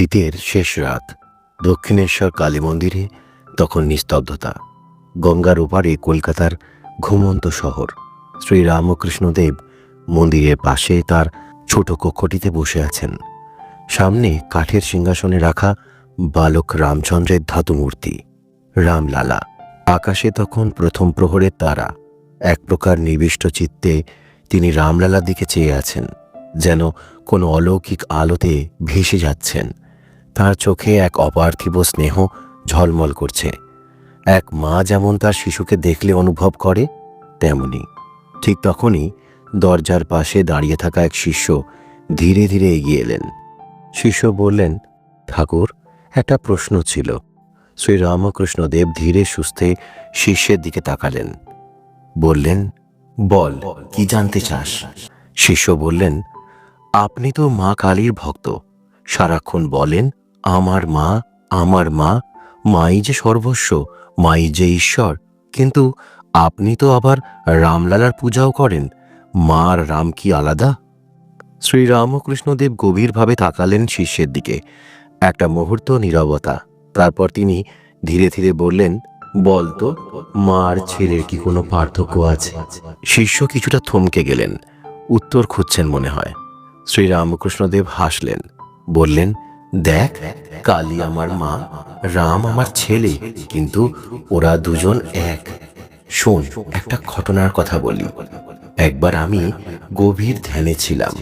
শীতের শেষ রাত, দক্ষিণেশ্বর কালী মন্দিরে তখন নিস্তব্ধতা। গঙ্গার ওপারে কলকাতার ঘুমন্ত শহর। শ্রী রামকৃষ্ণদেব মন্দিরের পাশে তার ছোট কক্ষটিতে বসে আছেন। সামনে কাঠের সিংহাসনে রাখা বালক রামচন্দ্রের ধাতু মূর্তি রামলালা। আকাশে তখন প্রথম প্রহরের তারা। এক প্রকার নিবিষ্ট চিত্তে তিনি রামলালার দিকে চেয়ে আছেন, যেন কোনো অলৌকিক আলোতে ভেসে যাচ্ছেন। তার চোখে এক অপার্থিব স্নেহ ঝলমল করছে। এক মা যেমন তার শিশুকে দেখলে অনুভব করে, তেমনি ঠিক তখনই দরজার পাশে দাঁড়িয়ে থাকা এক শিষ্য ধীরে ধীরে এগিয়ে এলেন। শিষ্য বললেন, ঠাকুর, একটা প্রশ্ন ছিল। শ্রীরামকৃষ্ণদেব ধীরে সুস্থে শিষ্যের দিকে তাকালেন। বললেন, বল, কি জানতে চাস? শিষ্য বললেন, আপনি তো মা কালীর ভক্ত। সারাক্ষণ বলেন, আমার মা আমার মা, মাই যে সর্বস্ব, মাই যে ঈশ্বর। কিন্তু আপনি তো আবার রামলালার পূজাও করেন, মা আর রাম কি আলাদা? শ্রীরামকৃষ্ণদেব গভীরভাবে তাকালেন শিষ্যের দিকে। একটা মুহূর্ত নীরবতা, তারপর তিনি ধীরে ধীরে বললেন বলতো মা ছেলের কি কোনো পার্থক্য আছে? শিষ্য কিছুটা থমকে গেলেন, উত্তর খুঁজছেন মনে হয়। শ্রীরামকৃষ্ণদেব হাসলেন বললেন, দেখ কালী আমার মা, রাম আমার ছেলে, কিন্তু ওরা দুজন এক। শোন, একটা ঘটনার কথা বলি। একবার আমি গভীর ধ্যানে ছিলাম।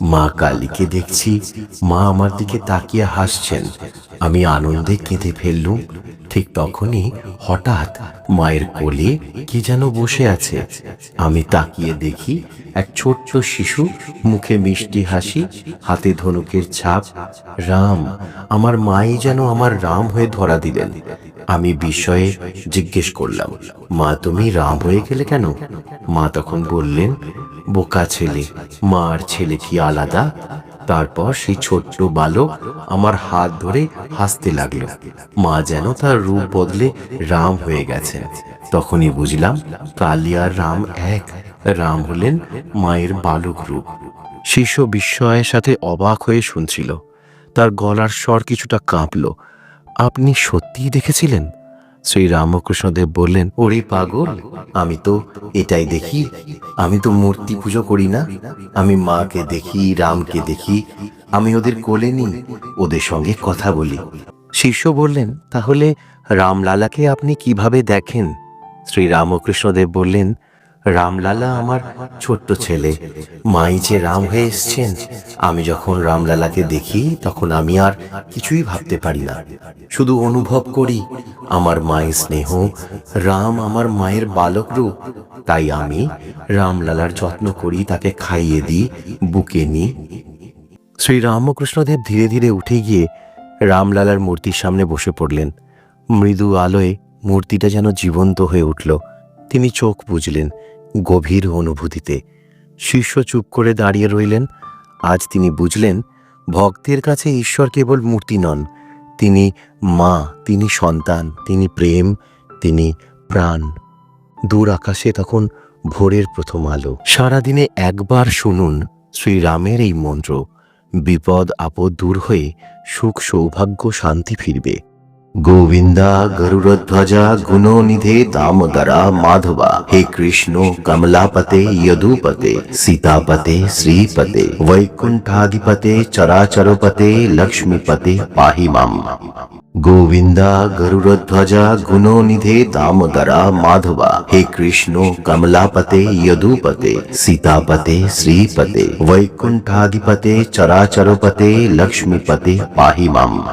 মা কালীকে দেখছি, মা আমার দিকে তাকিয়ে হাসছেন। আমি আনন্দে কেঁদে ফেললুম ঠিক তখনই হঠাৎ মায়ের কোলে কি যেন বসে আছে। আমি তাকিয়ে দেখি এক ছোট্ট শিশু, মুখে মিষ্টি হাসি, হাতে ধনুকের ছাপ। রাম, আমার মাই যেন আমার রাম হয়ে ধরা দিলেন। আমি বিষয়ে জিজ্ঞেস করলাম, মা, তুমি রাম হয়ে গেলে কেন? মা তখন বললেন, বোকা ছেলে, মা আর ছেলে কি আলাদা? তারপর সেই ছোট্ট বালক আমার হাত ধরে হাসতে লাগল। মা যেন তার রূপ বদলে রাম হয়ে গেছেন। তখনই বুঝলাম কালী আর রাম এক। রাম হলেন মায়ের বালক রূপ। শিশু বিস্ময়ের সাথে অবাক হয়ে শুনছিল। তার গলার স্বর কিছুটা কাঁপল। আপনি সত্যিই দেখেছিলেন? শ্রী রামকৃষ্ণদেব বললেন, ওরে পাগল, আমি তো এটাই দেখি। আমি তো মূর্তি পুজো করি না। আমি মাকে দেখি, রামকে দেখি। আমি ওদের কোলে নিই, ওদের সঙ্গে কথা বলি। শিষ্য বললেন, তাহলে রামলালাকে আপনি কীভাবে দেখেন? শ্রী রামকৃষ্ণদেব বললেন রামলালা আমার ছোট্ট ছেলে। মাই যে রাম হয়ে এসছেন, আমি যখন রামলালাকে দেখি, তখন আমি আর কিছুই ভাবতে পারি না। শুধু অনুভব করি, আমার মায়ের স্নেহ, রাম আমার মায়ের বালক রূপ। তাই আমি রামলালার যত্ন করি, তাকে খাইয়ে দিই, বুকে নিই। শ্রী রামকৃষ্ণদেব ধীরে ধীরে উঠে গিয়ে রামলালার মূর্তির সামনে বসে পড়লেন। মৃদু আলোয় মূর্তিটা যেন জীবন্ত হয়ে উঠল। তিনি চোখ বুঝলেন গভীর অনুভূতিতে। শিষ্য চুপ করে দাঁড়িয়ে রইলেন। আজ তিনি বুঝলেন ভক্তের কাছে ঈশ্বর কেবল মূর্তি নন। তিনি মা, তিনি সন্তান, তিনি প্রেম, তিনি প্রাণ। দূর আকাশে তখন ভোরের প্রথম আলো। সারাদিনে একবার শুনুন শ্রীরামের এই মন্ত্র। বিপদ আপদ দূর হয়ে সুখ সৌভাগ্য শান্তি ফিরবে। गोविंदा गुणो निधे दामोदरा, माधवा, हे कृष्णो, कमलापते, यदुपते, सीतापते, श्रीपते, वैकुंठाधिपते, चराचरोपते, लक्ष्मीपते, पाही माम। गोविंदा गुणो निधे दामोदरा, माधवा, हे कृष्णो, कमलापते, यदुपते, सीतापते, श्रीपते, वैकुंठाधिपते, चराचरोपते, लक्ष्मीपते, पाही माम।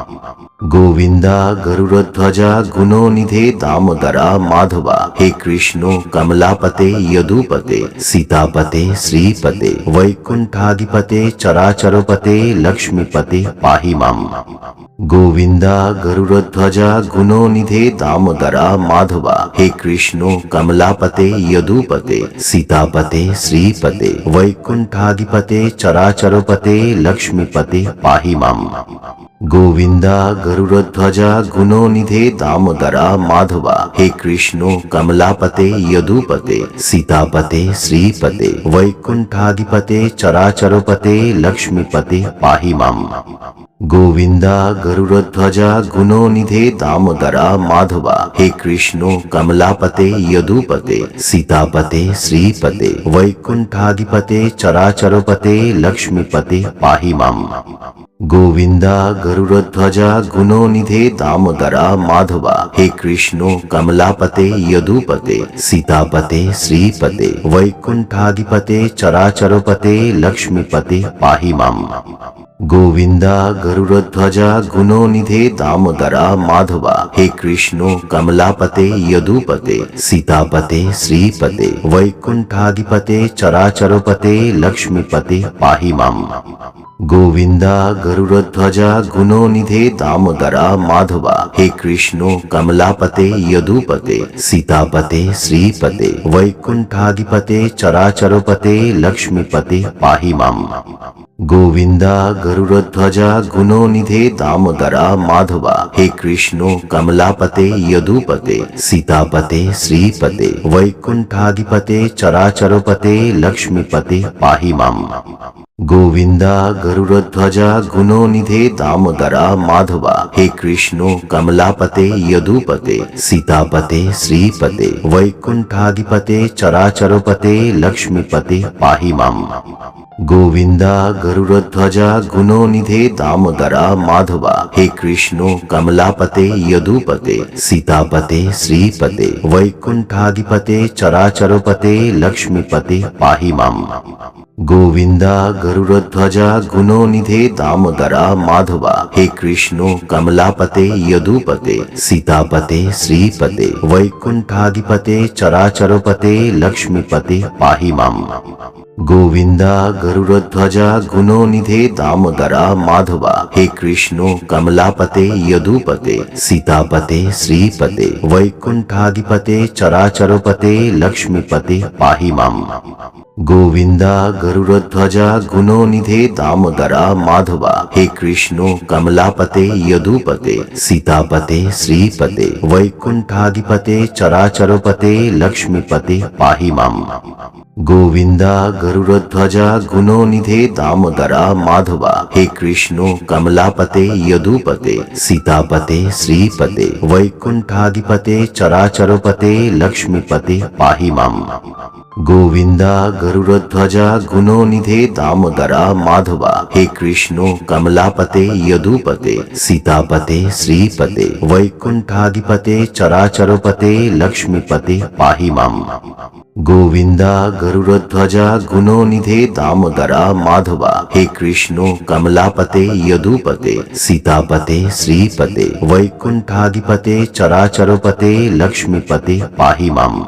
गोविंदा गरुड़ध्वजा गुणो निधे दामोदरा, माधवा, हे कृष्ण, कमलापते, यदुपते, सीतापते, श्रीपते, वैकुंठाधिपते, चराचरपते, लक्ष्मीपते, पाही माम। गोविंदा गरुड़ध्वजा गुणो निधे दामोदरा, माधवा, हे कृष्ण, कमलापते, यदुपते, सीतापते, श्रीपते, वैकुंठाधिपते, चराचरपते, लक्ष्मीपते, पाही माम। गोविंदा घुनो निधे दामोदरा, माधवा, हे कृष्णो, कमलापते, यदुपते, सीतापते, श्रीपते, वैकुंठाधिपते, चराचरोपते, लक्ष्मीपते, पाहि मम। गोविंदा, गरुड़ध्वजा, गुणोनिधे, दामोदरा, माधवा, हे कृष्णो, कमलापते, यदुपते, सीतापते, श्रीपते, वैकुंठाधिपते, चराचरोपते, लक्ष्मीपते, पाही माम। गोविंदा, गरुड़ध्वजा, गुणोनिधे, दामोदरा, माधवा, हे कृष्णो, कमलापते, यदुपते, सीतापते, श्रीपते, वैकुंठाधिपते, चराचरोपते, लक्ष्मीपते, पाही माम। गोविंदा, गरुड़ध्वजा, गुणोनिधे, दामोदरा, माधवा, हे कृष्ण, कमलापते, यदुपते, सीतापते, श्रीपते, वैकुंठाधिपते, चराचरोपते, लक्ष्मीपते, पाहि माम। गोविंदा, गरुड़ध्वजा, गुणोनिधे, दामोदरा, माधवा, हे कृष्ण, कमलापते, यदुपते, सीतापते, श्रीपते, वैकुंठाधिपते, चराचरोपते, लक्ष्मीपते, पाही माम। गोविंदा, गरुड़ध्वजा, गुणोनिधे, दामोदरा, माधवा, हे कृष्णो, कमलापते, यदुपते, सीतापते, श्रीपते, वैकुंठाधिपते, चराचरोपते, लक्ष्मीपते, पाही माम। गोविंदा, गरुड़ध्वजा, गुणोनिधे, दामोदरा, माधवा, हे कृष्ण, कमलापते, यदुपते, सीतापते, श्रीपते, वैकुंठाधिपते, चराचरपते, लक्ष्मीपते, पाहि मम। गोविंदा, गरुड़ध्वजा, गुणोनिधे, दामोदरा, माधवा, हे कृष्णो, कमलापते, यदुपते, सीतापते, श्रीपते, वैकुंठाधिपते, चराचरपते, लक्ष्मीपते, पाहि मम। गोविंदा, गरुड़ध्वजा गुणो निधे दामोदरा, माधवा, हे कृष्णो, कमलापते, यदुपते, सीतापते, श्रीपते, वैकुंठाधिपते, चराचरपते, लक्ष्मीपते, पाहि माम। गोविंद, गरुड़ध्वज, गुणोनिधे, दामोदरा, माधवा, हे कृष्ण, कमलापते, यदुपते, सीतापते, श्रीपते, वैकुंठाधिपते, चराचरपते, लक्ष्मीपते, पाहि मम। गोविंद गुणो निधे दामोदरा, माधवा, हे कृष्ण, कमलापते, यदुपते, सीतापते, श्रीपते, वैकुंठाधिपते, चराचरपते, लक्ष्मीपते, पाहि मम। ગોવિંદા ગરુડધ્વજ ગુનો નિધે દામોદરા માધવા। હે કૃષ્ણ, કમલાપતે, યદુપતે, સીતાપતે, શ્રીપતે, વૈકુંઠાધિપતે, ચરાચરપતે, લક્ષ્મીપતે પાહિમામ ગોવિંદા ગરુડધ્વજ ગુનો નિધે દામોદરા માધવા। હે કૃષ્ણ, કમલાપતે, યદુપતે, સીતાપતે, શ્રીપતે, વૈકુંઠાધિપતે, ચરાચરપતે, લક્ષ્મીપતે પાહિમામ गोविंद गुणो निधे दामोदरा, माधवा, हे कृष्ण, कमलापते, यदुपते, सीतापते, श्रीपते, वैकुंठाधिपते, चराचरपते, लक्ष्मीपते, पाहि माम।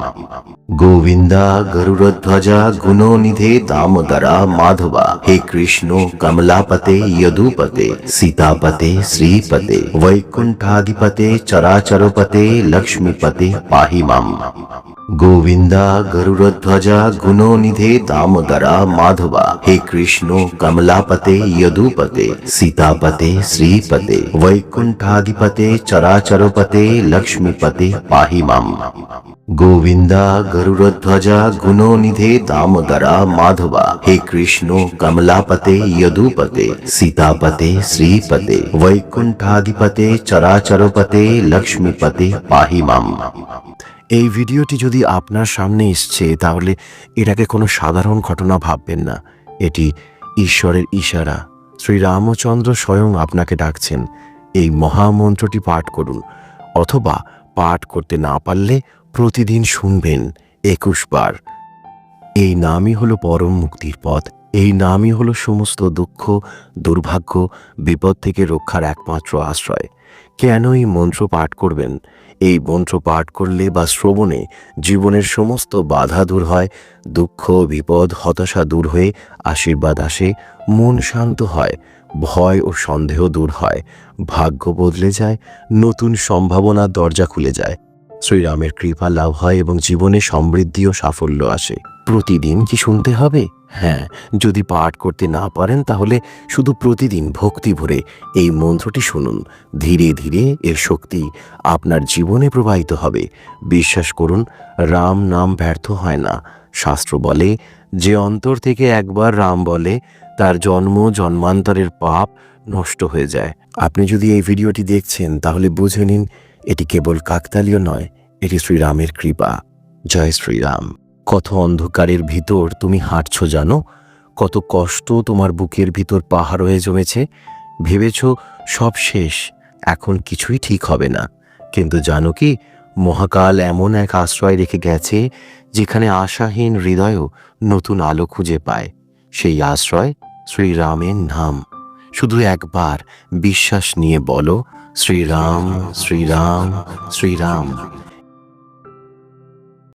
गोविंदा, गरुड़ध्वजा गुणो निधे दामोदरा, माधवा, हे कृष्ण, कमलापते, यदुपते, सीतापते, श्रीपते, वैकुंठाधिपते, चराचरपते, लक्ष्मीपते, पाहि माम। गोविंदा गरुड़ध्वजा, गुणोनिधे दामोदरा, माधवा, हे कृष्णो, कमलापते, यदुपते, सीतापते, श्रीपते, वैकुंठाधिपते, चराचरोपते, लक्ष्मीपते, पाहि माम गोविंदा, गरुड़ध्वजा, गुणोनिधे दामोदरा, माधवा, हे कृष्णो, कमलापते, यदुपते, सीतापते, श्रीपते, वैकुंठाधिपते, चराचरोपते, लक्ष्मीपते, पाहि मम এই ভিডিওটি যদি আপনার সামনে এসছে, তাহলে এটাকে কোনো সাধারণ ঘটনা ভাববেন না। এটি ঈশ্বরের ইশারা। শ্রীরামচন্দ্র স্বয়ং আপনাকে ডাকছেন। এই মহামন্ত্রটি পাঠ করুন, অথবা পাঠ করতে না পারলে প্রতিদিন শুনবেন একুশ বার। এই নামই হলো পরম মুক্তির পথ। এই নামই হলো সমস্ত দুঃখ, দুর্ভাগ্য, বিপদ থেকে রক্ষার একমাত্র আশ্রয়। কেন এই মন্ত্র পাঠ করবেন? এই মন্ত্র পাঠ করলে বা শ্রবণে জীবনের সমস্ত বাধা দূর হয়, দুঃখ, বিপদ, হতাশা দূর হয়ে আশীর্বাদ আসে, মন শান্ত হয়, ভয় ও সন্দেহ দূর হয়, ভাগ্য বদলে যায়, নতুন সম্ভাবনার দরজা খুলে যায়। শ্রীরামের কৃপা লাভ হয় এবং জীবনে সমৃদ্ধি ও সাফল্য আসে। প্রতিদিন কি শুনতে হবে? হ্যাঁ যদি পাঠ করতে না পারেন তাহলে শুধু প্রতিদিন ভক্তি ভরে এই মন্ত্রটি শুনুন। ধীরে ধীরে এর শক্তি আপনার জীবনে প্রবাহিত হবে। বিশ্বাস করুন, রাম নাম ব্যর্থ হয় না। শাস্ত্র বলে, যে অন্তর থেকে একবার রাম বলে, তার জন্ম জন্মান্তরের পাপ নষ্ট হয়ে যায়। আপনি যদি এই ভিডিওটি দেখছেন, তাহলে বুঝে নিন, এটি কেবল কাকতালীয় নয়, এটি শ্রীরামের কৃপা। জয় শ্রীরাম। কত অন্ধকারের ভিতর তুমি হাঁটছো জানো? কত কষ্ট তোমার বুকের ভিতর পাহাড় হয়ে জমেছে? ভেবেছ সব শেষ, এখন কিছুই ঠিক হবে না। কিন্তু জানো কি, মহাকাল এমন এক আশ্রয় রেখে গেছে, যেখানে আশাহীন হৃদয়ও নতুন আলো খুঁজে পায়। সেই আশ্রয় শ্রীরামের নাম। শুধু একবার বিশ্বাস নিয়ে বলো, শ্রীরাম শ্রীরাম শ্রীরাম।